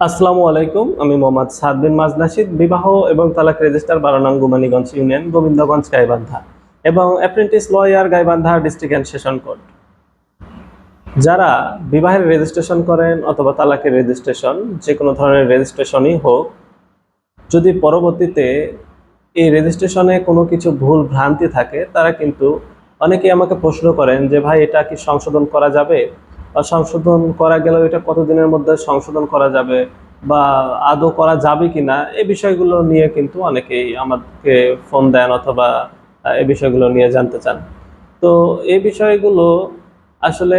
আসসালামু আলাইকুম, আমি মোহাম্মদ সাদ বিন মাজনাসিদ বিবাহ এবং তালাক রেজিস্টার বারানাং গুমানীগঞ্জ ইউনিয়ন গোবিন্দগঞ্জ গাইবান্ধা এবং apprentice lawyer Gaibandha district and session court যারা বিবাহের রেজিস্ট্রেশন করেন অথবা তালাকের রেজিস্ট্রেশন, যে কোনো ধরনের রেজিস্ট্রেশনই হোক, যদি পরবর্তীতে এই রেজিস্ট্রেশনে কোনো কিছু ভুল ভ্রান্তি থাকে, তারা কিন্তু অনেকেই আমাকে প্রশ্ন করেন যে, ভাই, এটা কি সংশোধন করা যাবে? সংশোধন করা গেলেও এটা কতদিনের মধ্যে সংশোধন করা যাবে বা আদৌ করা যাবে কি না এই বিষয়গুলো নিয়ে কিন্তু অনেকেই আমাকে ফোন দেন অথবা এই বিষয়গুলো নিয়ে জানতে চান। তো এই বিষয়গুলো আসলে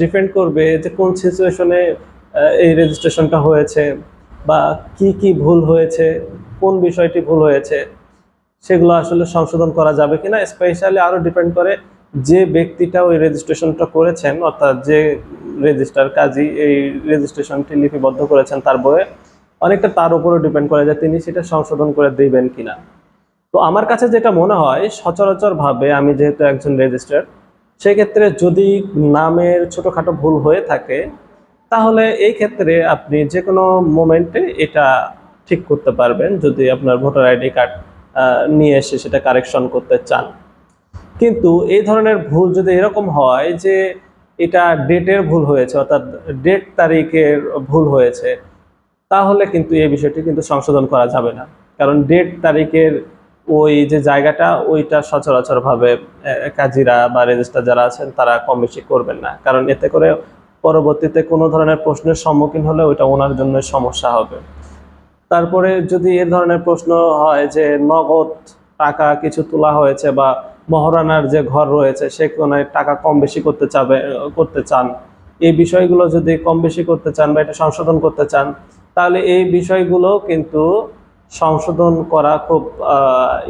ডিপেন্ড করবে যে কোন সিচুয়েশনে এই রেজিস্ট্রেশনটা হয়েছে বা কি কি ভুল হয়েছে, কোন বিষয়টি ভুল হয়েছে, সেগুলো আসলে সংশোধন করা যাবে কিনা স্পেশালি আরও ডিপেন্ড করে যে ব্যক্তিটা ওই রেজিস্ট্রেশনটা করেছেন, অর্থাৎ যে রেজিস্টার কাজী এই রেজিস্ট্রেশনটি লিপিবদ্ধ করেছেন তার বইয়ে, অনেকটা তার উপরও ডিপেন্ড করে যে তিনি সেটা সংশোধন করে দিবেন কিনা। তো আমার কাছে যেটা মনে হয়, সচরাচরভাবে আমি যেহেতু একজন রেজিস্টার সেক্ষেত্রে যদি নামের ছোটোখাটো ভুল হয়ে থাকে, তাহলে এই ক্ষেত্রে আপনি যে কোনো মোমেন্টে এটা ঠিক করতে পারবেন। যদি আপনার ভোটার আইডি কার্ড নিয়ে এসে সেটা কারেকশন করতে চান। কিন্তু এই ধরনের ভুল যদি এরকম হয় যে এটা ডেটের ভুল হয়েছে, অর্থাৎ ডেট তারিখের ভুল হয়েছে, তাহলে কিন্তু এই বিষয়টি কিন্তু সংশোধন করা যাবে না। কারণ ডেট তারিখের ওই যে জায়গাটা, ওইটা সচরাচরভাবে কাজীরা বা রেজিস্টার যারা আছেন তারা কম বেশি করবেন না। কারণ এতে করে পরবর্তীতে কোনো ধরনের প্রশ্নের সম্মুখীন হলে ওইটা ওনার জন্য সমস্যা হবে। তারপরে যদি এ ধরনের প্রশ্ন হয় যে নগদ টাকা কিছু তোলা হয়েছে বা মহারানার যে ঘর রয়েছে, সে সেখানে টাকা কম বেশি করতে চাবে, করতে চান। এই বিষয়গুলো যদি কম বেশি করতে চান বা এটা সংশোধন করতে চান, তাহলে এই বিষয়গুলো কিন্তু সংশোধন করা খুব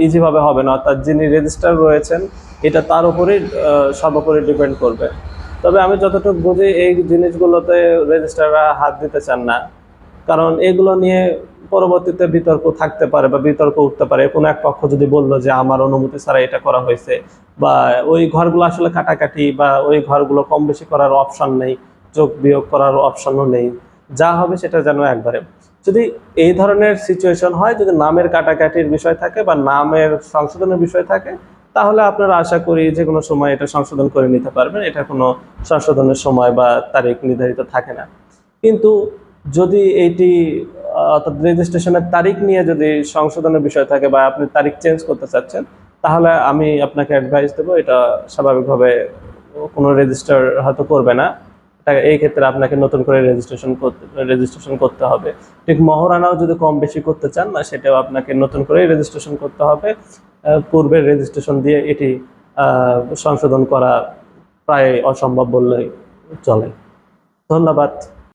ইজিভাবে হবে না। অর্থাৎ যিনি রেজিস্টার রয়েছেন, এটা তার উপরেই সর্বোপরি ডিপেন্ড করবে। তবে আমি যতটুকু বুঝি, এই জিনিসগুলোতে রেজিস্টাররা হাত দিতে চান না। কারণ এগুলো নিয়ে পরবর্তীতে বিতর্ক থাকতে পারে বা বিতর্ক উঠতে পারে। কোনো এক পক্ষ যদি বলল যে, আমার অনুমতি ছাড়া এটা করা হয়েছে বা ওই ঘরগুলো আসলে কাটাকাটি বা ওই ঘরগুলো কম বেশি করার অপশন নেই, যোগ বিয়োগ করার অপশনও নেই, যা হবে সেটা যেন একবারে। যদি এই ধরনের সিচুয়েশন হয়, যদি নামের কাটাকাটির বিষয় থাকে বা নামের সংশোধনের বিষয় থাকে, তাহলে আপনারা আশা করি যে কোনো সময় এটা সংশোধন করে নিতে পারবেন। এটা কোনো সংশোধনের সময় বা তারিখ নির্ধারিত থাকে না। কিন্তু যদি এইটি অর্থাৎ রেজিস্ট্রেশনের তারিখ নিয়ে যদি সংশোধনের বিষয় থাকে বা আপনি তারিখ চেঞ্জ করতে চাচ্ছেন, তাহলে আমি আপনাকে অ্যাডভাইস দেবো, এটা স্বাভাবিকভাবে কোনো রেজিস্টার হয়তো করবে না। এই ক্ষেত্রে আপনাকে নতুন করে রেজিস্ট্রেশন করতে রেজিস্ট্রেশন করতে হবে। ঠিক মহারানাও যদি কম বেশি করতে চান, না, সেটাও আপনাকে নতুন করে রেজিস্ট্রেশন করতে হবে। পূর্বের রেজিস্ট্রেশন দিয়ে এটি সংশোধন করা প্রায় অসম্ভব বললেই চলে। ধন্যবাদ।